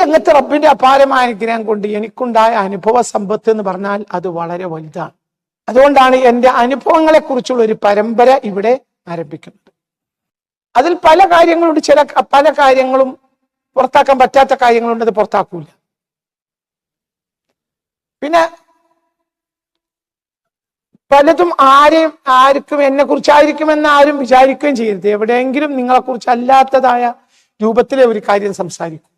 രംഗത്ത് റബ്ബിന്റെ അപാരമായ അനുഗ്രഹം കൊണ്ട് എനിക്കുണ്ടായ അനുഭവ സമ്പത്ത് എന്ന് പറഞ്ഞാൽ അത് വളരെ വലുതാണ്. അതുകൊണ്ടാണ് എന്റെ അനുഭവങ്ങളെ കുറിച്ചുള്ള ഒരു പരമ്പര ഇവിടെ ആരംഭിക്കുന്നത്. അതിൽ പല കാര്യങ്ങളുണ്ട്. ചില പല കാര്യങ്ങളും പുറത്താക്കാൻ പറ്റാത്ത കാര്യങ്ങളുണ്ട്. അത് പുറത്താക്കൂല. പിന്നെ പലതും ആരെയും ആർക്കും എന്നെ കുറിച്ചായിരിക്കുമെന്ന് ആരും വിചാരിക്കുകയും ചെയ്യരുത്. എവിടെയെങ്കിലും നിങ്ങളെ കുറിച്ച് അല്ലാത്തതായ രൂപത്തിലെ ഒരു കാര്യം സംസാരിക്കും.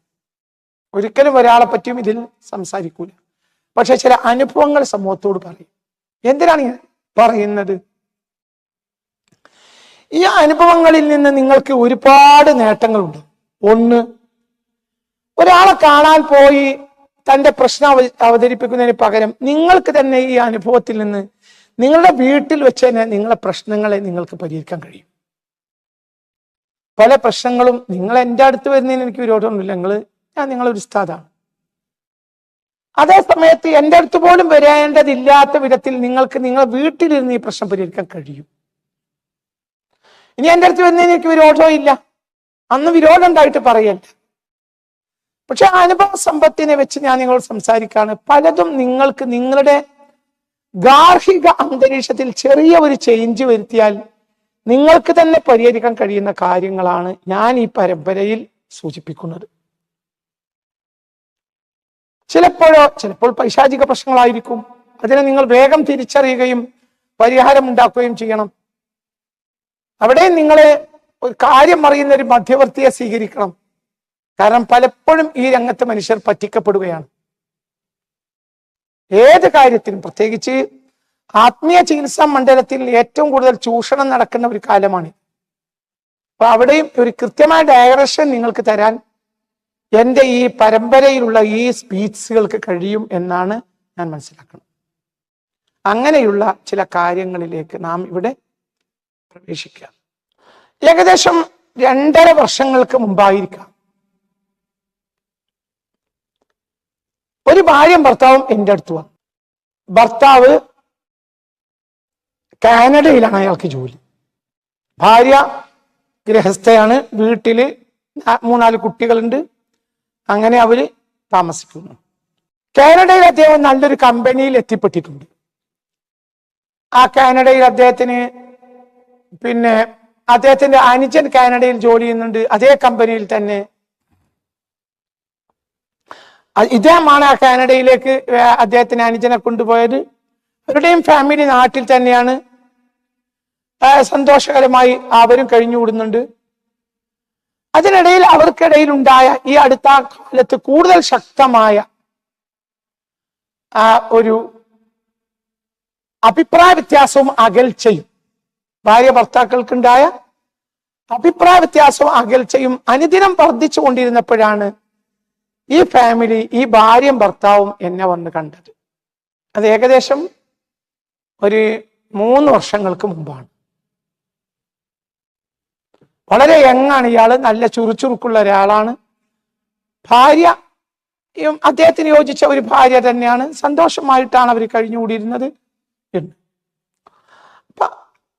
ഒരിക്കലും ഒരാളെ പറ്റിയും ഇതിൽ സംസാരിക്കൂല. പക്ഷെ ചില അനുഭവങ്ങൾ സമൂഹത്തോട് പറയും. എന്തിനാണ് പറയുന്നത്? ഈ അനുഭവങ്ങളിൽ നിന്ന് നിങ്ങൾക്ക് ഒരുപാട് നേട്ടങ്ങളുണ്ട്. ഒന്ന് ഒരാളെ കാണാൻ പോയി തന്റെ പ്രശ്നം അവ- അവതരിപ്പിക്കുന്നതിന് പകരം നിങ്ങൾക്ക് തന്നെ ഈ അനുഭവത്തിൽ നിന്ന് നിങ്ങളുടെ വീട്ടിൽ വെച്ച് തന്നെ നിങ്ങളുടെ പ്രശ്നങ്ങളെ നിങ്ങൾക്ക് പരിഹരിക്കാൻ കഴിയും. പല പ്രശ്നങ്ങളും നിങ്ങൾ എന്റെ അടുത്ത് വരുന്നതിന് എനിക്ക് വിരോധമൊന്നുമില്ല. നിങ്ങൾ ഞാൻ നിങ്ങളൊരു ഉസ്താദാണ്. അതേ സമയത്ത് എന്റെ അടുത്ത് പോലും വരേണ്ടതില്ലാത്ത വിധത്തിൽ നിങ്ങൾക്ക് നിങ്ങളെ വീട്ടിലിരുന്ന് ഈ പ്രശ്നം പരിഹരിക്കാൻ കഴിയും. ഇനി എന്റെ അടുത്ത് വരുന്നതിന് എനിക്ക് ഇല്ല. അന്ന് വിരോധം ഉണ്ടായിട്ട് പറയല്ല പക്ഷെ അനുഭവ സമ്പത്തിനെ വെച്ച് ഞാൻ നിങ്ങളോട് സംസാരിക്കാണ് പലതും നിങ്ങൾക്ക് നിങ്ങളുടെ ഗാർഹിക അന്തരീക്ഷത്തിൽ ചെറിയ ഒരു ചേഞ്ച് വരുത്തിയാൽ നിങ്ങൾക്ക് തന്നെ പരിഹരിക്കാൻ കഴിയുന്ന കാര്യങ്ങളാണ് ഞാൻ ഈ പരമ്പരയിൽ സൂചിപ്പിക്കുന്നത്. ചിലപ്പോഴോ ചിലപ്പോൾ പൈശാചിക പ്രശ്നങ്ങളായിരിക്കും. അതിനെ നിങ്ങൾ വേഗം തിരിച്ചറിയുകയും പരിഹാരം ഉണ്ടാക്കുകയും ചെയ്യണം. അവിടെ നിങ്ങളെ ഒരു കാര്യം അറിയുന്ന ഒരു മധ്യവർത്തിയെ സ്വീകരിക്കണം. കാരണം പലപ്പോഴും ഈ രംഗത്തെ മനുഷ്യർ പറ്റിക്കപ്പെടുകയാണ്. ഏത് കാര്യത്തിനും പ്രത്യേകിച്ച് ആത്മീയ ചികിത്സാ മണ്ഡലത്തിൽ ഏറ്റവും കൂടുതൽ ചൂഷണം നടക്കുന്ന ഒരു കാലമാണ്. അപ്പൊ അവിടെയും ഒരു കൃത്യമായ ഡയറക്ഷൻ നിങ്ങൾക്ക് തരാൻ എന്റെ ഈ പരമ്പരയിലുള്ള ഈ സ്പീച്ചുകൾക്ക് കഴിയും എന്നാണ് ഞാൻ മനസ്സിലാക്കുന്നത്. അങ്ങനെയുള്ള ചില കാര്യങ്ങളിലേക്ക് നാം ഇവിടെ പ്രവേശിക്കുക. ഏകദേശം രണ്ടര വർഷങ്ങൾക്ക് മുമ്പായിരിക്കാം. ഒരു ഭാര്യയും ഭർത്താവും എന്റെ അടുത്ത് വന്നു. ഭർത്താവ് കാനഡയിലാണ് അയാൾക്ക് ജോലി. ഭാര്യ ഗൃഹസ്ഥയാണ്. വീട്ടിൽ നാ- മൂന്നാൽ കുട്ടികളുണ്ട്. അങ്ങനെ അവർ താമസിക്കുന്നു. കാനഡയിൽ അദ്ദേഹം നല്ലൊരു കമ്പനിയിൽ എത്തിപ്പെട്ടിട്ടുണ്ട്. ആ കാനഡയിൽ അദ്ദേഹത്തിന് പിന്നെ അദ്ദേഹത്തിന്റെ അനുജൻ കാനഡയിൽ ജോലി ചെയ്യുന്നുണ്ട്. അതേ കമ്പനിയിൽ തന്നെ ഇദ്ദേഹമാണ് ആ കാനഡയിലേക്ക് അദ്ദേഹത്തിന് അനുജനെ കൊണ്ടുപോയത്. അവരുടെയും ഫാമിലി നാട്ടിൽ തന്നെയാണ്. സന്തോഷകരമായി അവരും കഴിഞ്ഞുകൂടുന്നുണ്ട്. അതിനിടയിൽ അവർക്കിടയിൽ ഉണ്ടായ ഈ അടുത്ത കാലത്ത് കൂടുതൽ ശക്തമായ ആ ഒരു അഭിപ്രായ വ്യത്യാസവും അകൽച്ചയും. ഭാര്യ ഭർത്താക്കൾക്കുണ്ടായ അഭിപ്രായ വ്യത്യാസവും അകൽച്ചയും അനുദിനം വർദ്ധിച്ചു കൊണ്ടിരുന്നപ്പോഴാണ് ഈ ഫാമിലി ഈ ഭാര്യയും ഭർത്താവും എന്നെ വന്ന് കണ്ടത്. അത് ഏകദേശം ഒരു മൂന്ന് വർഷങ്ങൾക്ക് മുമ്പാണ്. വളരെ യങ്ങാണ് ഇയാൾ നല്ല ചുറുചുറുക്കുള്ള ഒരാളാണ്. ഭാര്യ അദ്ദേഹത്തിന് യോജിച്ച ഒരു ഭാര്യ തന്നെയാണ്. സന്തോഷമായിട്ടാണ് അവർ കഴിഞ്ഞുകൂടിയിരുന്നത് അപ്പൊ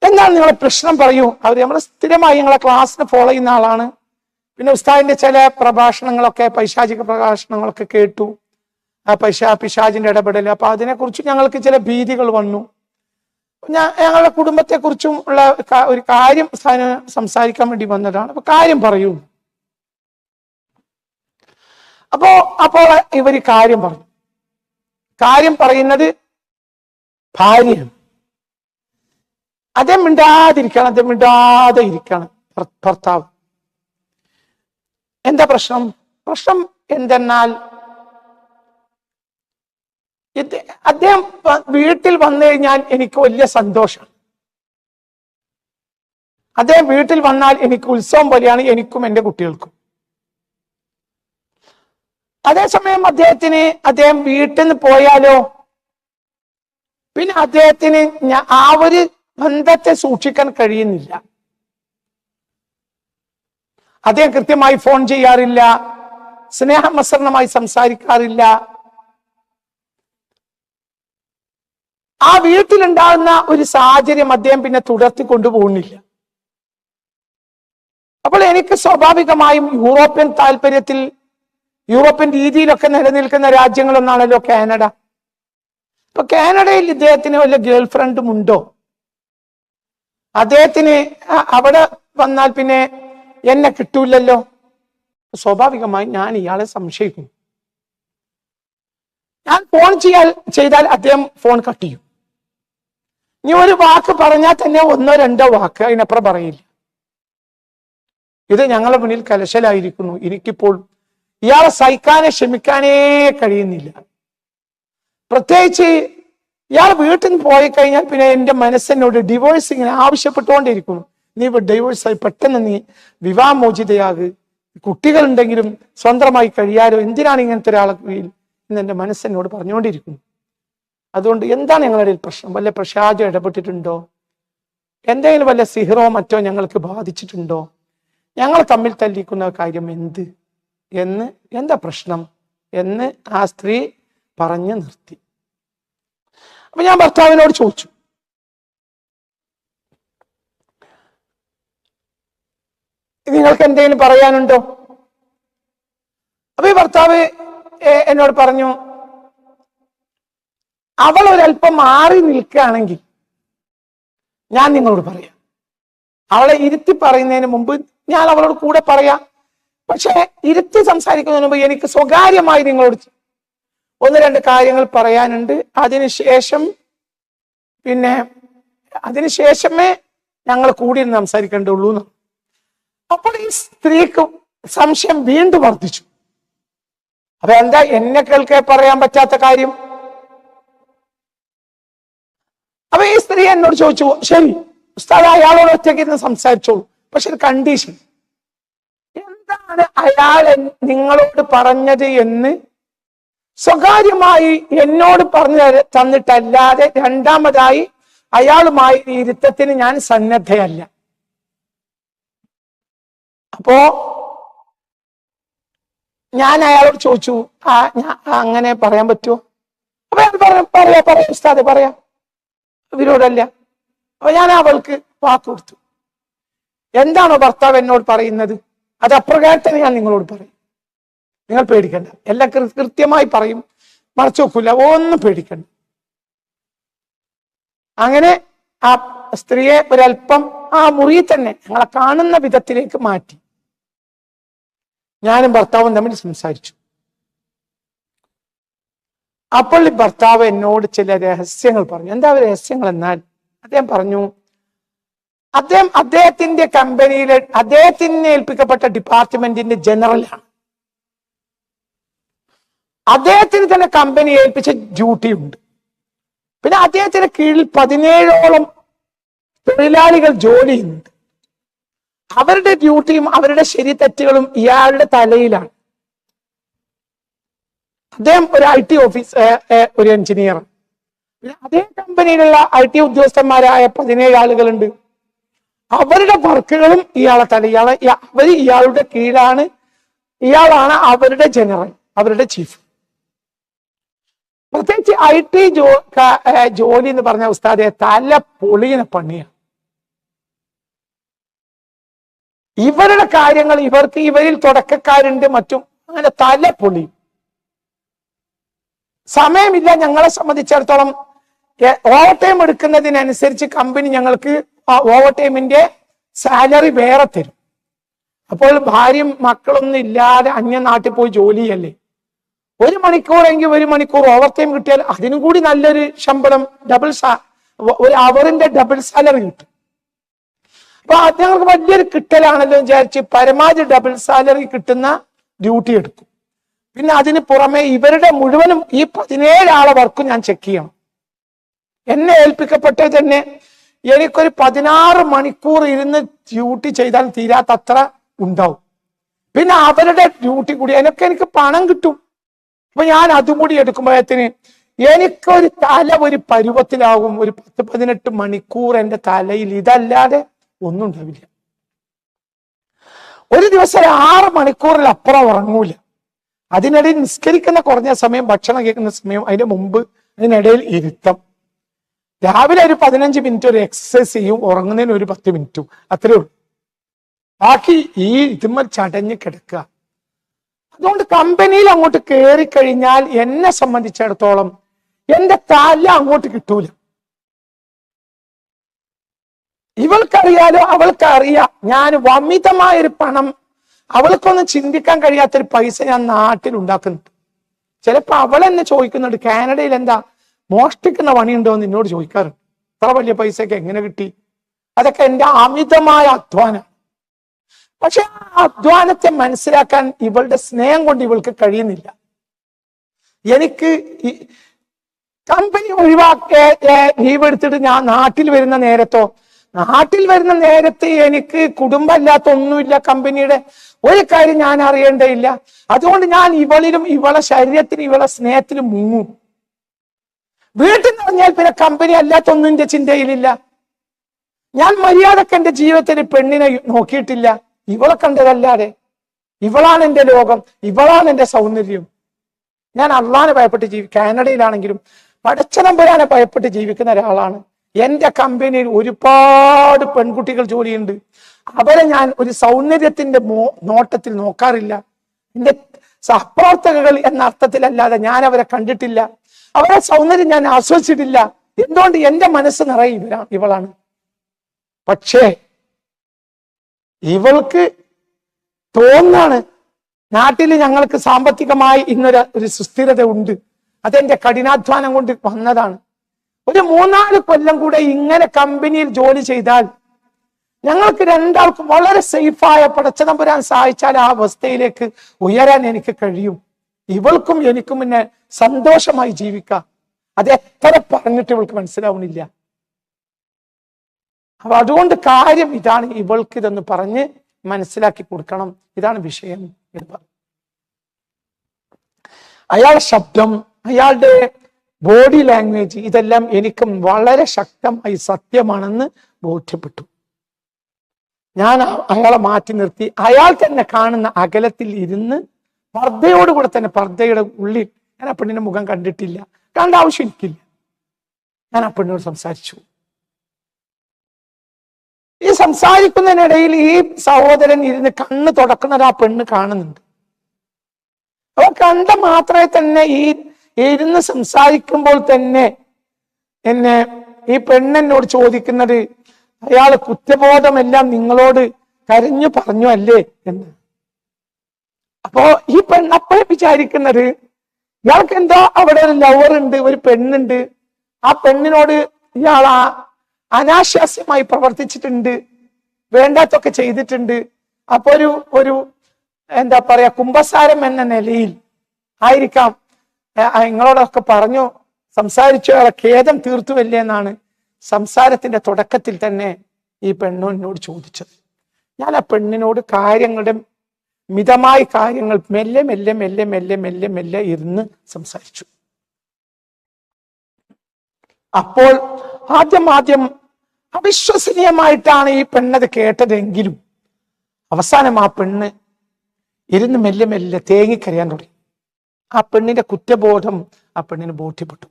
എന്താണ് നിങ്ങളെ പ്രശ്നം പറയൂ? അവർ നമ്മൾ സ്ഥിരമായി നിങ്ങളെ ക്ലാസ്സിന് ഫോളോ ചെയ്യുന്ന ആളാണ്. പിന്നെ ഉസ്താദിന്റെ ചില പ്രഭാഷണങ്ങളൊക്കെ പൈശാചിക പ്രഭാഷണങ്ങളൊക്കെ കേട്ടു. ആ പൈശാ പിശാചിന്റെ ഇടപെടൽ അപ്പൊ അതിനെക്കുറിച്ച് ഞങ്ങൾക്ക് ചില ഭീതികൾ വന്നു. ഞാൻ ഞങ്ങളുടെ കുടുംബത്തെ കുറിച്ചും ഉള്ള ഒരു കാര്യം സംസാരിക്കാൻ വേണ്ടി വന്നതാണ്. അപ്പൊ കാര്യം പറയൂ. അപ്പോ അപ്പോൾ ഇവർ കാര്യം പറഞ്ഞു. കാര്യം പറയുന്നത് ഭാര്യയാണ്. അതേ മിണ്ടാതിരിക്കണം അതേ മിണ്ടാതെ ഇരിക്കണം ഭർത്താവ്. എന്താ പ്രശ്നം? പ്രശ്നം എന്തെന്നാൽ അദ്ദേഹം വീട്ടിൽ വന്നു കഴിഞ്ഞാൽ എനിക്ക് വലിയ സന്തോഷം. അദ്ദേഹം വീട്ടിൽ വന്നാൽ എനിക്ക് ഉത്സവം പോലെയാണ് എനിക്കും എന്റെ കുട്ടികൾക്കും. അതേസമയം അദ്ദേഹത്തിന് അദ്ദേഹം വീട്ടിൽ നിന്ന് പോയാലോ? പിന്നെ അദ്ദേഹത്തിന് ആ ഒരു ബന്ധത്തെ സൂക്ഷിക്കാൻ കഴിയുന്നില്ല. അദ്ദേഹം കൃത്യമായി ഫോൺ ചെയ്യാറില്ല സ്നേഹമസരണമായി സംസാരിക്കാറില്ല. ആ വീട്ടിലുണ്ടാകുന്ന ഒരു സാഹചര്യം അദ്ദേഹം പിന്നെ തുടർത്തി കൊണ്ടുപോകുന്നില്ല. അപ്പോൾ എനിക്ക് സ്വാഭാവികമായും യൂറോപ്യൻ താല്പര്യത്തിൽ യൂറോപ്യൻ രീതിയിലൊക്കെ നിലനിൽക്കുന്ന രാജ്യങ്ങളൊന്നാണല്ലോ കാനഡ. ഇപ്പൊ കാനഡയിൽ ഇദ്ദേഹത്തിന് വല്ല ഗേൾ ഫ്രണ്ടും ഉണ്ടോ? അദ്ദേഹത്തിന് അവിടെ വന്നാൽ പിന്നെ എന്നെ കിട്ടൂലല്ലോ സ്വാഭാവികമായി ഞാൻ ഇയാളെ സംശയിക്കും ഞാൻ ഫോൺ ചെയ്യാൻ ചെയ്താൽ അദ്ദേഹം ഫോൺ കട്ട് ചെയ്യും. ഇനി ഒരു വാക്ക് പറഞ്ഞാൽ തന്നെ ഒന്നോ രണ്ടോ വാക്ക് അതിനപ്പുറം പറയില്ല. ഇത് ഞങ്ങളുടെ മുന്നിൽ കലശലായിരിക്കുന്നു. എനിക്കിപ്പോൾ ഇയാളെ സഹിക്കാനെ ക്ഷമിക്കാനേ കഴിയുന്നില്ല. പ്രത്യേകിച്ച് ഇയാൾ വീട്ടിൽ നിന്ന് പോയി കഴിഞ്ഞാൽ പിന്നെ എന്റെ മനസ്സിനോട് ഡിവോഴ്സ് ഇങ്ങനെ ആവശ്യപ്പെട്ടുകൊണ്ടിരിക്കുന്നു. നീ ഡിവോഴ്സായി പെട്ടെന്ന് നീ വിവാഹമോചിതയാക്. കുട്ടികളുണ്ടെങ്കിലും സ്വന്തമായി കഴിയാലോ. എന്തിനാണ് ഇങ്ങനത്തെ ഒരാളെ എന്ന് എന്റെ മനസ്സിനോട് പറഞ്ഞുകൊണ്ടിരിക്കുന്നു. അതുകൊണ്ട് എന്താണ് ഞങ്ങളുടെ പ്രശ്നം? വല്ല പ്രശാചം ഇടപെട്ടിട്ടുണ്ടോ? എന്തെങ്കിലും വല്ല സിഹറോ മറ്റോ ഞങ്ങൾക്ക് ബാധിച്ചിട്ടുണ്ടോ? ഞങ്ങൾ തമ്മിൽ തല്ലിക്കുന്ന കാര്യം എന്ത്? എന്ന് എന്താ പ്രശ്നം? എന്ന് ആ സ്ത്രീ പറഞ്ഞു നിർത്തി. അപ്പൊ ഞാൻ ഭർത്താവിനോട് ചോദിച്ചു. നിങ്ങൾക്ക് എന്തെങ്കിലും പറയാനുണ്ടോ? അപ്പൊ ഈ ഭർത്താവ് എന്നോട് പറഞ്ഞു അവൾ ഒരല്പം മാറി നിൽക്കുകയാണെങ്കിൽ ഞാൻ നിങ്ങളോട് പറയാം. അവളെ ഇരുത്തി പറയുന്നതിന് മുമ്പ് ഞാൻ അവളോട് കൂടെ പറയാം. പക്ഷേ ഇരുത്തി സംസാരിക്കുന്നതിന് മുമ്പ് എനിക്ക് സ്വകാര്യമായി നിങ്ങളോട് ഒന്ന് രണ്ട് കാര്യങ്ങൾ പറയാനുണ്ട്. അതിനുശേഷം പിന്നെ അതിനുശേഷമേ ഞങ്ങൾ കൂടി സംസാരിക്കേണ്ടുള്ളൂ എന്ന്. അപ്പോൾ ഈ സ്ത്രീക്ക് സംശയം വീണ്ടും വർദ്ധിച്ചു. അപ്പൊ എന്താ എന്നെ കേൾക്കെ പറയാൻ പറ്റാത്ത കാര്യം? അപ്പൊ ഈ സ്ത്രീ എന്നോട് ചോദിച്ചു ശരി ഉസ്താദ് അയാളോട് ഒറ്റയ്ക്ക് ഇരുന്ന് സംസാരിച്ചോളൂ. പക്ഷെ ഒരു കണ്ടീഷൻ എന്താണ് അയാൾ നിങ്ങളോട് പറഞ്ഞത് എന്ന്? സ്വകാര്യമായി എന്നോട് പറഞ്ഞു തന്നിട്ടല്ലാതെ രണ്ടാമതായി അയാളുമായി ഇരുത്തത്തിന് ഞാൻ സന്നദ്ധയല്ല. അപ്പോ ഞാൻ അയാളോട് ചോദിച്ചു ആ ഞാൻ അങ്ങനെ പറയാൻ പറ്റുമോ അപ്പൊ പറഞ്ഞു പറയാ പറയാ ഉസ്താദ് പറയാം. വിരോധമല്ല. അപ്പൊ ഞാൻ അവൾക്ക് വാക്ക് കൊടുത്തു. എന്താണോ ഭർത്താവ് എന്നോട് പറയുന്നത്? അത് അപ്രകാരം തന്നെ ഞാൻ നിങ്ങളോട് പറയും. നിങ്ങൾ പേടിക്കണ്ട. എല്ലാം കൃത്യമായി പറയും. മറച്ചു നോക്കൂല ഒന്നും പേടിക്കണ്ട. അങ്ങനെ ആ സ്ത്രീയെ ഒരല്പം ആ മുറിയിൽ തന്നെ ഞങ്ങളെ കാണുന്ന വിധത്തിലേക്ക് മാറ്റി. ഞാനും ഭർത്താവും തമ്മിൽ സംസാരിച്ചു. അപ്പോൾ ഈ ഭർത്താവ് എന്നോട് ചില രഹസ്യങ്ങൾ പറഞ്ഞു. എന്താ രഹസ്യങ്ങൾ എന്നാൽ? അദ്ദേഹം പറഞ്ഞു അദ്ദേഹം അദ്ദേഹത്തിന്റെ കമ്പനിയിലെ അദ്ദേഹത്തിന് ഏൽപ്പിക്കപ്പെട്ട ഡിപ്പാർട്ട്മെന്റിന്റെ ജനറലാണ് അദ്ദേഹത്തിന് തന്നെ കമ്പനി ഏൽപ്പിച്ച ഡ്യൂട്ടി ഉണ്ട്. പിന്നെ അദ്ദേഹത്തിന് കീഴിൽ പതിനേഴോളം തൊഴിലാളികൾ ജോലി ചെയ്യുന്നുണ്ട്. അവരുടെ ഡ്യൂട്ടിയും അവരുടെ ശരി തെറ്റുകളും ഇയാളുടെ തലയിലാണ്. അദ്ദേഹം ഒരു ഐ ടി ഓഫീസ് ഒരു എഞ്ചിനീയർ അതേ കമ്പനിയിലുള്ള ഐ ടി ഉദ്യോഗസ്ഥന്മാരായ പതിനേഴ് ആളുകളുണ്ട്. അവരുടെ വർക്കുകളും ഇയാളെ തല ഇയാളെ അവർ ഇയാളുടെ കീഴാണ് ഇയാളാണ് അവരുടെ ജനറൽ അവരുടെ ചീഫ് പ്രത്യേകിച്ച് ഐ ടി ജോ ജോലി എന്ന് പറഞ്ഞ ഉസ്താദെ തല പൊളിയുന്ന പണിയാണ് ഇവരുടെ കാര്യങ്ങൾ ഇവർക്ക് ഇവരിൽ തുടക്കക്കാരുണ്ട് മറ്റും അങ്ങനെ തല പൊളിയും. സമയമില്ല ഞങ്ങളെ സംബന്ധിച്ചിടത്തോളം. ഓവർ ടൈം എടുക്കുന്നതിനനുസരിച്ച് കമ്പനി ഞങ്ങൾക്ക് ആ ഓവർ ടൈമിന്റെ സാലറി വേറെ തരും. അപ്പോൾ ഭാര്യയും മക്കളൊന്നും ഇല്ലാതെ അന്യ നാട്ടിൽ പോയി ജോലി ചെയ്യല്ലേ ഒരു മണിക്കൂറെങ്കിൽ ഒരു മണിക്കൂർ ഓവർ ടൈം കിട്ടിയാൽ അതിനും കൂടി നല്ലൊരു ശമ്പളം ഡബിൾ ഒരു അവറിന്റെ ഡബിൾ സാലറി കിട്ടും. അപ്പൊ അത് ഞങ്ങൾക്ക് വലിയൊരു കിട്ടലാണല്ലോ വിചാരിച്ച് പരമാവധി ഡബിൾ സാലറി കിട്ടുന്ന ഡ്യൂട്ടി എടുക്കും. പിന്നെ അതിന് പുറമെ ഇവരുടെ മുഴുവനും ഈ പതിനേഴ് ആളെ വർക്കും ഞാൻ ചെക്ക് ചെയ്യണം. എന്നെ ഏൽപ്പിക്കപ്പെട്ടത് തന്നെ എനിക്കൊരു പതിനാറ് മണിക്കൂർ ഇരുന്ന് ഡ്യൂട്ടി ചെയ്താൽ തീരാത്തത്ര ഉണ്ടാവും. പിന്നെ അവരുടെ ഡ്യൂട്ടി കൂടി അതിനൊക്കെ എനിക്ക് പണം കിട്ടും. അപ്പൊ ഞാൻ അതും കൂടി എടുക്കുമ്പോഴത്തിന് എനിക്കൊരു തല ഒരു പരുവത്തിലാകും. ഒരു പത്ത് പതിനെട്ട് മണിക്കൂർ എന്റെ തലയിൽ ഇതല്ലാതെ ഒന്നും ഉണ്ടാവില്ല. ഒരു ദിവസം ആറ് മണിക്കൂറിൽ അപ്പുറം ഉറങ്ങൂല. അതിനിടയിൽ നിസ്കരിക്കുന്ന കുറഞ്ഞ സമയം ഭക്ഷണം കേൾക്കുന്ന സമയം അതിന്റെ മുമ്പ് അതിനിടയിൽ ഇരുത്തം. രാവിലെ ഒരു പതിനഞ്ച് മിനിറ്റ് ഒരു എക്സസൈസ് ചെയ്യും ഉറങ്ങുന്നതിന് ഒരു പത്ത് മിനിറ്റും അത്രേ ഉള്ളൂ. ബാക്കി ഈ ഇതുമ്മൽ ചടഞ്ഞ് കിടക്കുക. അതുകൊണ്ട് കമ്പനിയിൽ അങ്ങോട്ട് കയറി കഴിഞ്ഞാൽ എന്നെ സംബന്ധിച്ചിടത്തോളം എന്റെ തല അങ്ങോട്ട് കിട്ടൂല. ഇവൾക്കറിയാലോ അവൾക്ക് അറിയാം ഞാൻ അമിതമായൊരു പണം അവൾക്കൊന്നും ചിന്തിക്കാൻ കഴിയാത്തൊരു പൈസ ഞാൻ നാട്ടിൽ ഉണ്ടാക്കുന്നുണ്ട്. ചിലപ്പോൾ അവൾ എന്നെ ചോദിക്കുന്നുണ്ട് കാനഡയിൽ എന്താ മോഷ്ടിക്കുന്ന പണിയുണ്ടോ? എന്ന് എന്നോട് ചോദിക്കാറുണ്ട്. ഇത്ര വലിയ പൈസയൊക്കെ എങ്ങനെ കിട്ടി? അതൊക്കെ എന്റെ അമിതമായ അധ്വാനം. പക്ഷെ ആ അധ്വാനത്തെ മനസ്സിലാക്കാൻ ഇവളുടെ സ്നേഹം കൊണ്ട് ഇവൾക്ക് കഴിയുന്നില്ല. എനിക്ക് കമ്പനി ഒഴിവാക്കി ലീവ് എടുത്തിട്ട് ഞാൻ നാട്ടിൽ വരുന്ന നേരത്തോ നാട്ടിൽ വരുന്ന നേരത്തെ എനിക്ക് കുടുംബമില്ലാത്ത ഒന്നുമില്ല കമ്പനിയുടെ. ഒരു കാര്യം ഞാൻ അറിയേണ്ടതില്ല. അതുകൊണ്ട് ഞാൻ ഇവളിലും ഇവളെ ശരീരത്തിലും ഇവളെ സ്നേഹത്തിലും മുങ്ങും. വീട്ടിൽ നിന്ന് പറഞ്ഞാൽ പിന്നെ കമ്പനി അല്ലാത്ത ഒന്നും എന്റെ ചിന്തയിലില്ല. ഞാൻ മര്യാദയ്ക്ക് എന്റെ ജീവിതത്തിൽ പെണ്ണിനെ നോക്കിയിട്ടില്ല. ഇവളെ കണ്ടതല്ലാതെ. ഇവളാണ് എന്റെ ലോകം. ഇവളാണ് എന്റെ സൗന്ദര്യം. ഞാൻ അള്ളാനെ ഭയപ്പെട്ട് ജീവി കാനഡയിലാണെങ്കിലും പടച്ചതമ്പരാനെ ഭയപ്പെട്ട് ജീവിക്കുന്ന ഒരാളാണ്. എന്റെ കമ്പനിയിൽ ഒരുപാട് പെൺകുട്ടികൾ ജോലിയുണ്ട്. അവരെ ഞാൻ ഒരു സൗന്ദര്യത്തിന്റെ നോട്ടത്തിൽ നോക്കാറില്ല. എന്റെ സഹപ്രവർത്തകകൾ എന്ന അർത്ഥത്തിലല്ലാതെ ഞാൻ അവരെ കണ്ടിട്ടില്ല. അവരെ സൗന്ദര്യം ഞാൻ ആസ്വദിച്ചിട്ടില്ല. എന്തുകൊണ്ട് എന്റെ മനസ്സ് നിറയെ ഇവരാ ഇവളാണ്. പക്ഷേ ഇവൾക്ക് തോന്നാണ് നാട്ടിൽ ഞങ്ങൾക്ക് സാമ്പത്തികമായി ഇന്നൊരു ഒരു സുസ്ഥിരത ഉണ്ട് അതെന്റെ കഠിനാധ്വാനം കൊണ്ട് വന്നതാണ്. ഒരു മൂന്നാൽ കൊല്ലം കൂടെ ഇങ്ങനെ കമ്പനിയിൽ ജോലി ചെയ്താൽ ഞങ്ങൾക്ക് രണ്ടാൾക്കും വളരെ സേഫായ പടച്ചതമ്പുരാൻ സഹായിച്ചാൽ ആ അവസ്ഥയിലേക്ക് ഉയരാൻ എനിക്ക് കഴിയും. ഇവൾക്കും എനിക്കും പിന്നെ സന്തോഷമായി ജീവിക്കാം. അത് എത്ര പറഞ്ഞിട്ട് ഇവൾക്ക് മനസ്സിലാവുന്നില്ല. അപ്പൊ അതുകൊണ്ട് കാര്യം ഇതാണ് ഇവൾക്ക് ഇതെന്ന് പറഞ്ഞ് മനസ്സിലാക്കി കൊടുക്കണം. ഇതാണ് വിഷയം എന്ന് അയാളുടെ ശബ്ദം അയാളുടെ ബോഡി ലാംഗ്വേജ് ഇതെല്ലാം എനിക്കും വളരെ ശക്തമായി സത്യമാണെന്ന് ബോധ്യപ്പെട്ടു. ഞാൻ അയാളെ മാറ്റി നിർത്തി. അയാൾ തന്നെ കാണുന്ന അകലത്തിൽ ഇരുന്ന് പർദ്ദയോടുകൂടെ തന്നെ പർദ്ദയുടെ ഉള്ളിൽ ഞാൻ ആ പെണ്ണിന്റെ മുഖം കണ്ടിട്ടില്ല. കണ്ട ആവശ്യം എനിക്കില്ല. ഞാൻ ആ പെണ്ണിനോട് സംസാരിച്ചു. ഈ സംസാരിക്കുന്നതിനിടയിൽ ഈ സഹോദരൻ ഇരുന്ന് കണ്ണ് തുടക്കുന്നത് ആ പെണ്ണ് കാണുന്നുണ്ട്. അപ്പൊ കണ്ട മാത്രമേ തന്നെ ഈ ഇരുന്ന് സംസാരിക്കുമ്പോൾ തന്നെ എന്നെ ഈ പെണ്ണെന്നോട് ചോദിക്കുന്നത് അയാൾ കുറ്റബോധമെല്ലാം നിങ്ങളോട് കരഞ്ഞു പറഞ്ഞു അല്ലേ? എന്ന്. അപ്പോ ഈ പെണ്ണ് അപ്പോഴേ വിചാരിക്കുന്നത് ഇയാൾക്ക് എന്തോ അവിടെ ഒരു ലവർ ഉണ്ട് ഒരു പെണ്ണുണ്ട്. ആ പെണ്ണിനോട് ഇയാൾ ആ അനാശാസ്യമായി പ്രവർത്തിച്ചിട്ടുണ്ട് വേണ്ടാത്തൊക്കെ ചെയ്തിട്ടുണ്ട്. അപ്പൊ ഒരു ഒരു എന്താ പറയാ കുംഭസാരം എന്ന നിലയിൽ ആയിരിക്കാം നിങ്ങളോടൊക്കെ പറഞ്ഞു സംസാരിച്ചു അയാളെ ഖേദം തീർത്തുവല്ലേ എന്നാണ് സംസാരത്തിന്റെ തുടക്കത്തിൽ തന്നെ ഈ പെണ്ണു എന്നോട് ചോദിച്ചത്. ഞാൻ ആ പെണ്ണിനോട് കാര്യങ്ങളുടെ മിതമായ കാര്യങ്ങൾ മെല്ലെ മെല്ലെ മെല്ലെ മെല്ലെ മെല്ലെ മെല്ലെ ഇരുന്ന് സംസാരിച്ചു. അപ്പോൾ ആദ്യം ആദ്യം അവിശ്വസനീയമായിട്ടാണ് ഈ പെണ്ണത് കേട്ടതെങ്കിലും അവസാനം ആ പെണ്ണ് ഇരുന്ന് മെല്ലെ മെല്ലെ തേങ്ങിക്കരയാൻ തുടങ്ങി. ആ പെണ്ണിന്റെ കുറ്റബോധം ആ പെണ്ണിന് ബോധ്യപ്പെട്ടു.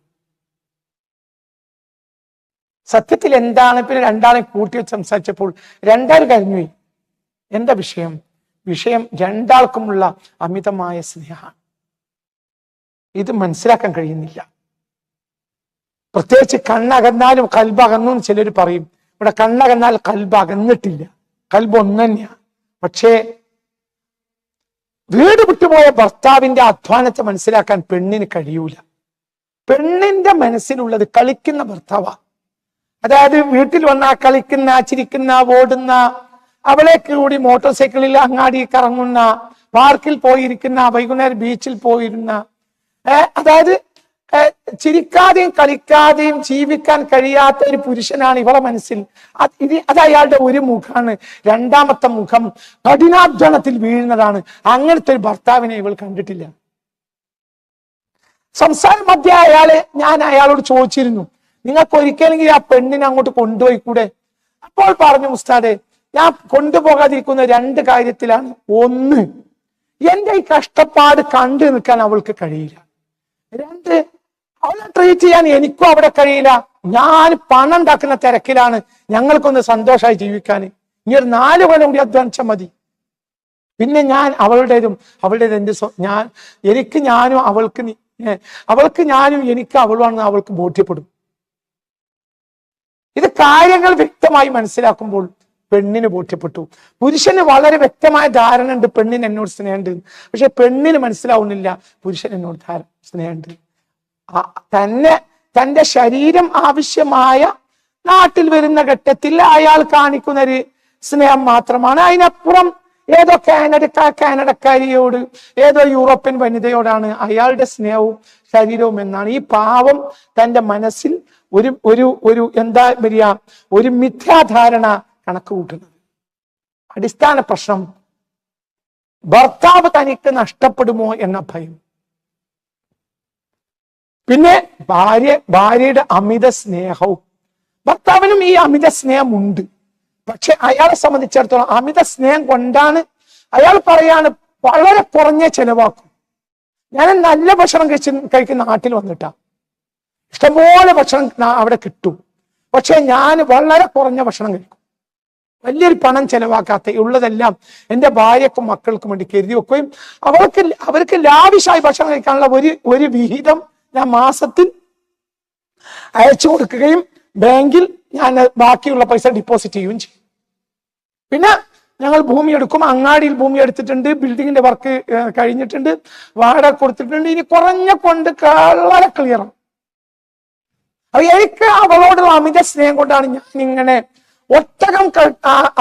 സത്യത്തിൽ എന്താണ്? പിന്നെ രണ്ടാളെ കൂട്ടി സംസാരിച്ചപ്പോൾ രണ്ടാൾ കഴിഞ്ഞു എന്താ വിഷയം? വിഷയം രണ്ടാൾക്കുമുള്ള അമിതമായ സ്നേഹമാണ്. ഇത് മനസ്സിലാക്കാൻ കഴിയുന്നില്ല. പ്രത്യേകിച്ച് കണ്ണകന്നാലും കൽബ് അകന്നു എന്ന് ചിലർ പറയും ഇവിടെ കണ്ണകന്നാൽ കൽബ് അകന്നിട്ടില്ല കൽബ് ഒന്നു തന്നെയാണ് പക്ഷേ വീട് വിട്ടുപോയ ഭർത്താവിന്റെ അധ്വാനത്തെ മനസ്സിലാക്കാൻ പെണ്ണിന് കഴിയൂല. പെണ്ണിന്റെ മനസ്സിലുള്ളത് കളിക്കുന്ന ഭർത്താവാ. അതായത് വീട്ടിൽ വന്നാ കളിക്കുന്ന ചിരിക്കുന്ന ഓടുന്ന അവളെ കൂടി മോട്ടോർ സൈക്കിളിൽ അങ്ങാടി കറങ്ങുന്ന പാർക്കിൽ പോയിരിക്കുന്ന വൈകുന്നേരം ബീച്ചിൽ പോയിരുന്ന അതായത് ചിരിക്കാതെയും കളിക്കാതെയും ജീവിക്കാൻ കഴിയാത്ത ഒരു പുരുഷനാണ് ഇവളെ മനസ്സിൽ. അത് ഇത് അത് അയാളുടെ ഒരു മുഖമാണ് രണ്ടാമത്തെ മുഖം കഠിനാധ്വാനത്തിൽ വീഴുന്നതാണ്. അങ്ങനത്തെ ഒരു ഭർത്താവിനെ ഇവൾ കണ്ടിട്ടില്ല. സംസാരം മധ്യ അയാളെ ഞാൻ അയാളോട് ചോദിച്ചിരുന്നു. നിങ്ങൾക്ക് ഒരിക്കലെങ്കിൽ ആ പെണ്ണിനെ അങ്ങോട്ട് കൊണ്ടുപോയി കൂടെ അപ്പോൾ പറഞ്ഞു ഉസ്താദെ ഞാൻ കൊണ്ടുപോകാതിരിക്കുന്ന രണ്ട് കാര്യത്തിലാണ്. ഒന്ന് എന്റെ ഈ കഷ്ടപ്പാട് കണ്ടു നിൽക്കാൻ അവൾക്ക് കഴിയില്ല. രണ്ട് അവളെ ട്രീറ്റ് ചെയ്യാൻ എനിക്കും അവിടെ കഴിയില്ല. ഞാൻ പണം ഉണ്ടാക്കുന്ന തിരക്കിലാണ് ഞങ്ങൾക്കൊന്ന് സന്തോഷമായി ജീവിക്കാൻ. ഇനി ഒരു നാല് കൊല്ലം കൂടി അധ്വാനിച്ചാൽ മതി. പിന്നെ ഞാൻ അവളുടേതും അവളുടേത് എന്റെ ഞാൻ എനിക്ക് ഞാനും അവൾക്ക് അവൾക്ക് ഞാനും എനിക്ക് അവളുമാണെന്ന് അവൾക്ക് ബോധ്യപ്പെടും. ഇത് കാര്യങ്ങൾ വ്യക്തമായി മനസ്സിലാക്കുമ്പോൾ പെണ്ണിന് ബോധ്യപ്പെട്ടു. പുരുഷന് വളരെ വ്യക്തമായ ധാരണ ഉണ്ട്. പെണ്ണിന് എന്നോട് സ്നേഹമുണ്ട്. പക്ഷെ പെണ്ണിന് മനസ്സിലാവുന്നില്ല. പുരുഷൻ എന്നോട് ധാര സ്നേഹമുണ്ട്. തന്നെ തന്റെ ശരീരം ആവശ്യമായ നാട്ടിൽ വരുന്ന ഘട്ടത്തിൽ അയാൾ കാണിക്കുന്ന ഒരു സ്നേഹം മാത്രമാണ്. അതിനപ്പുറം ഏതോ കാനഡ കാനഡക്കാരിയോട് ഏതോ യൂറോപ്യൻ വനിതയോടാണ് അയാളുടെ സ്നേഹവും ശരീരവും എന്നാണ്. ഈ പാവം തന്റെ മനസ്സിൽ ഒരു ഒരു ഒരു എന്താ വരിക ഒരു മിഥ്യാധാരണ കണക്ക് കൂട്ടുന്നത്. അടിസ്ഥാന പ്രശ്നം ഭർത്താവ് തനിക്ക് നഷ്ടപ്പെടുമോ എന്ന ഭയം. പിന്നെ ഭാര്യ ഭാര്യയുടെ അമിത സ്നേഹവും. ഭർത്താവിനും ഈ അമിത സ്നേഹമുണ്ട്. പക്ഷെ അയാളെ സംബന്ധിച്ചിടത്തോളം അമിത സ്നേഹം കൊണ്ടാണ് അയാൾ പറയാണ് വളരെ കുറഞ്ഞ ചെലവാക്കും. ഞാൻ നല്ല ഭക്ഷണം കഴിച്ച് കഴിക്കുന്ന നാട്ടിൽ വന്നിട്ടാ. ഇഷ്ടംപോലെ ഭക്ഷണം അവിടെ കിട്ടും. പക്ഷെ ഞാൻ വളരെ കുറഞ്ഞ ഭക്ഷണം കഴിക്കും. വലിയൊരു പണം ചെലവാക്കാത്ത ഉള്ളതെല്ലാം എന്റെ ഭാര്യക്കും മക്കൾക്കും വേണ്ടി കരുതി വെക്കുകയും അവർക്ക് അവർക്ക് ലാവിഷായി ഭക്ഷണം കഴിക്കാനുള്ള ഒരു ഒരു വിഹിതം ഞാൻ മാസത്തിൽ അയച്ചു കൊടുക്കുകയും ബാങ്കിൽ ഞാൻ ബാക്കിയുള്ള പൈസ ഡിപ്പോസിറ്റ് ചെയ്യുകയും ചെയ്യും. പിന്നെ ഞങ്ങൾ ഭൂമി എടുക്കും. അങ്ങാടിയിൽ ഭൂമി എടുത്തിട്ടുണ്ട്. ബിൽഡിങ്ങിന്റെ വർക്ക് കഴിഞ്ഞിട്ടുണ്ട്. വാടക കൊടുത്തിട്ടുണ്ട്. ഇനി കുറഞ്ഞ കൊണ്ട് വളരെ ക്ലിയർ എനിക്ക് അവളോടുള്ള അമിത സ്നേഹം കൊണ്ടാണ് ഞാൻ ഇങ്ങനെ ഒട്ടകം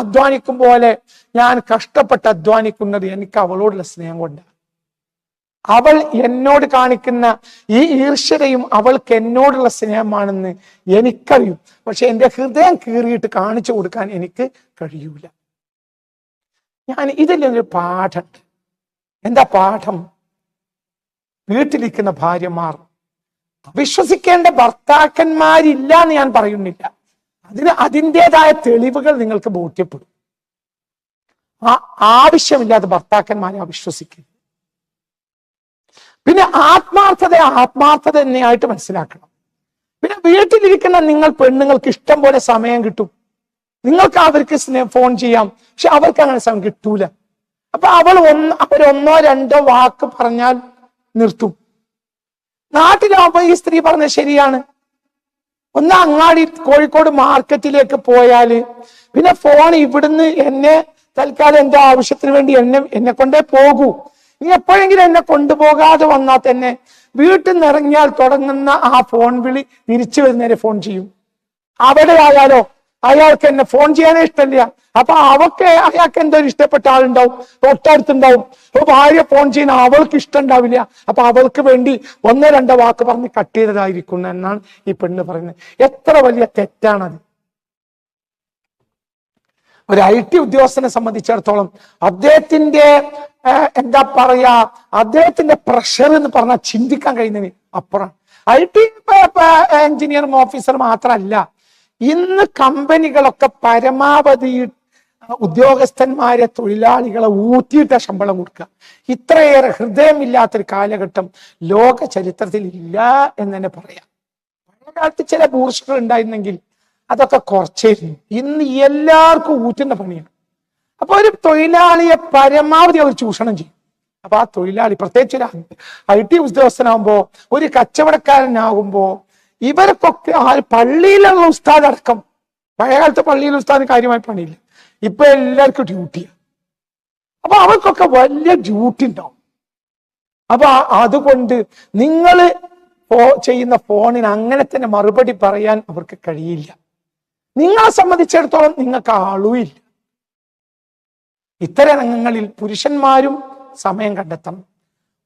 അധ്വാനിക്കും പോലെ ഞാൻ കഷ്ടപ്പെട്ട് അധ്വാനിക്കുന്നത് എനിക്ക് അവളോടുള്ള സ്നേഹം കൊണ്ടാണ്. അവൾ എന്നോട് കാണിക്കുന്ന ഈ ഈർഷ്യതയും അവൾക്ക് എന്നോടുള്ള സ്നേഹമാണെന്ന് എനിക്കറിയും. പക്ഷെ എന്റെ ഹൃദയം കീറിയിട്ട് കാണിച്ചു കൊടുക്കാൻ എനിക്ക് കഴിയൂല. ഞാൻ ഇതിലൊരു പാഠമുണ്ട് എന്താ പാഠം? വീട്ടിലിരിക്കുന്ന ഭാര്യമാർ വിശ്വസിക്കേണ്ട ഭർത്താക്കന്മാരില്ല എന്ന് ഞാൻ പറയുന്നില്ല. അതിന് അതിന്റെതായ തെളിവുകൾ നിങ്ങൾക്ക് ബോധ്യപ്പെടും. ആ ആവശ്യമില്ലാതെ ഭർത്താക്കന്മാരെ അവിശ്വസിക്കരുത്. പിന്നെ ആത്മാർത്ഥത ആത്മാർത്ഥത തന്നെയായിട്ട് മനസ്സിലാക്കണം. പിന്നെ വീട്ടിലിരിക്കുന്ന നിങ്ങൾ പെണ്ണുങ്ങൾക്ക് ഇഷ്ടം പോലെ സമയം കിട്ടും. നിങ്ങൾക്ക് അവർക്ക് സ്നേഹം ഫോൺ ചെയ്യാം. പക്ഷെ അവർക്ക് അങ്ങനെ സമയം കിട്ടൂല. അപ്പൊ അവൾ ഒന്ന് അവരൊന്നോ രണ്ടോ വാക്ക് പറഞ്ഞാൽ നിർത്തും. നാട്ടിലാവുമ്പോ ഈ സ്ത്രീ പറഞ്ഞ ശരിയാണ്. ഒന്ന് അങ്ങാടി കോഴിക്കോട് മാർക്കറ്റിലേക്ക് പോയാൽ പിന്നെ ഫോൺ ഇവിടുന്ന് എന്നെ തൽക്കാലം എന്റെ ആവശ്യത്തിന് വേണ്ടി എന്നെ എന്നെ കൊണ്ടേ പോകൂ. ഇനി എപ്പോഴെങ്കിലും എന്നെ കൊണ്ടുപോകാതെ വന്നാൽ തന്നെ വീട്ടിൽ നിന്ന് ഇറങ്ങിയാൽ തുടങ്ങുന്ന ആ ഫോൺ വിളി തിരിച്ചു വരുന്നവരെ ഫോൺ ചെയ്യും. അവിടെ ആയാലോ അയാൾക്ക് എന്നെ ഫോൺ ചെയ്യാനേ ഇഷ്ടമില്ല. അപ്പൊ അവക്ക് അയാൾക്ക് എന്തോ ഇഷ്ടപ്പെട്ട ആളുണ്ടാവും. തൊട്ടടുത്തുണ്ടാവും. അപ്പൊ ഭാര്യ ഫോൺ ചെയ്യുന്ന അവൾക്ക് ഇഷ്ടം ഉണ്ടാവില്ല. അപ്പൊ അവൾക്ക് വേണ്ടി ഒന്നോ രണ്ടോ വാക്ക് പറഞ്ഞ് കട്ട് ചെയ്തതായിരിക്കും എന്നാണ് ഈ പെണ്ണ് പറയുന്നത്. എത്ര വലിയ തെറ്റാണത്. ഒരു ഐ ടി ഉദ്യോഗസ്ഥനെ സംബന്ധിച്ചിടത്തോളം അദ്ദേഹത്തിന്റെ എന്താ പറയാ അദ്ദേഹത്തിന്റെ പ്രഷർ എന്ന് പറഞ്ഞാൽ ചിന്തിക്കാൻ കഴിയുന്നതിന് അപ്പുറം. ഐ ടി എഞ്ചിനീയറും ഓഫീസർ മാത്രമല്ല ഇന്ന് കമ്പനികളൊക്കെ പരമാവധി ഉദ്യോഗസ്ഥന്മാരെ തൊഴിലാളികളെ ഊറ്റിയിട്ട ശമ്പളം കൊടുക്കുക. ഇത്രയേറെ ഹൃദയമില്ലാത്തൊരു കാലഘട്ടം ലോക ചരിത്രത്തിൽ ഇല്ല എന്ന് തന്നെ പറയാം. പഴയ കാലത്ത് ചില ബൂർഷകൾ ഉണ്ടായിരുന്നെങ്കിൽ അതൊക്കെ കുറച്ചേ ഇന്ന് എല്ലാവർക്കും ഊറ്റുന്ന പണിയാണ്. അപ്പൊ ഒരു തൊഴിലാളിയെ പരമാവധി അവർ ചൂഷണം ചെയ്യും. അപ്പൊ ആ തൊഴിലാളി പ്രത്യേകിച്ച് ഒരു ഐ ടി ഉദ്യോഗസ്ഥനാകുമ്പോ ഒരു കച്ചവടക്കാരനാകുമ്പോ ഇവർക്കൊക്കെ ആ പള്ളിയിലുള്ള ഉസ്താദ് അടക്കം പഴയ കാലത്ത് പള്ളിയിലെ ഉസ്താദിന് കാര്യമായി പണിയില്ല. ഇപ്പൊ എല്ലാവർക്കും ഡ്യൂട്ടിയാണ് അപ്പൊ അവർക്കൊക്കെ വലിയ ഡ്യൂട്ടി ഉണ്ടാവും. അപ്പൊ അതുകൊണ്ട് നിങ്ങൾ ചെയ്യുന്ന ഫോണിന് അങ്ങനെ തന്നെ മറുപടി പറയാൻ അവർക്ക് കഴിയില്ല. നിങ്ങളെ സംബന്ധിച്ചിടത്തോളം നിങ്ങൾക്ക് ആളുമില്ല ഇത്തരം രംഗങ്ങളിൽ പുരുഷന്മാരും സമയം കണ്ടെത്തണം.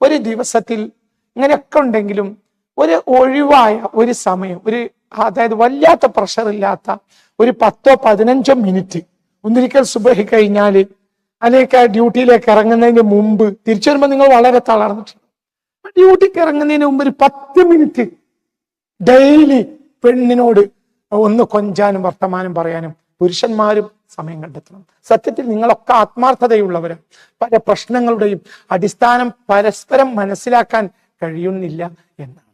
ഒരു ദിവസത്തിൽ ഇങ്ങനെയൊക്കെ ഉണ്ടെങ്കിലും ഒരു ഒഴിവായ ഒരു സമയം ഒരു അതായത് വല്ലാത്ത പ്രഷർ ഇല്ലാത്ത ഒരു പത്തോ പതിനഞ്ചോ മിനിറ്റ് ഒന്നിരിക്കൽ സുബഹി കഴിഞ്ഞാൽ അല്ലെങ്കിൽ ഡ്യൂട്ടിയിലേക്ക് ഇറങ്ങുന്നതിന് മുമ്പ് തിരിച്ചു വരുമ്പോൾ നിങ്ങൾ വളരെ തളർന്നിട്ടുണ്ട്. ഡ്യൂട്ടിക്ക് ഇറങ്ങുന്നതിന് മുമ്പ് ഒരു പത്ത് മിനിറ്റ് ഡെയിലി പെണ്ണിനോട് ഒന്ന് കൊഞ്ചാനും വർത്തമാനം പറയാനും പുരുഷന്മാരും സമയം കണ്ടെത്തണം. സത്യത്തിൽ നിങ്ങളൊക്കെ ആത്മാർത്ഥതയുള്ളവരും. പല പ്രശ്നങ്ങളുടെയും അടിസ്ഥാനം പരസ്പരം മനസ്സിലാക്കാൻ കഴിയുന്നില്ല എന്നാണ്.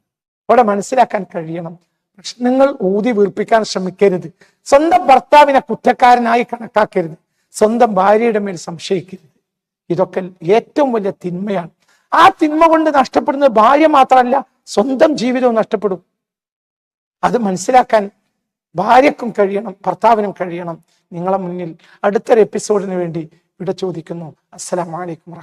അവിടെ മനസ്സിലാക്കാൻ കഴിയണം. പ്രശ്നങ്ങൾ ഊതി വീർപ്പിക്കാൻ ശ്രമിക്കരുത്. സ്വന്തം ഭർത്താവിനെ കുറ്റക്കാരനായി കണക്കാക്കരുത്. സ്വന്തം ഭാര്യയുടെ മേൽ സംശയിക്കരുത്. ഇതൊക്കെ ഏറ്റവും വലിയ തിന്മയാണ്. ആ തിന്മ കൊണ്ട് നഷ്ടപ്പെടുന്നത് ഭാര്യ മാത്രമല്ല സ്വന്തം ജീവിതവും നഷ്ടപ്പെടും. അത് മനസ്സിലാക്കാൻ ഭാര്യക്കും കഴിയണം ഭർത്താവിനും കഴിയണം. നിങ്ങളെ മുന്നിൽ അടുത്തൊരു എപ്പിസോഡിന് വേണ്ടി ഇവിടെ ചോദിക്കുന്നു. അസ്സലാമലൈക്കും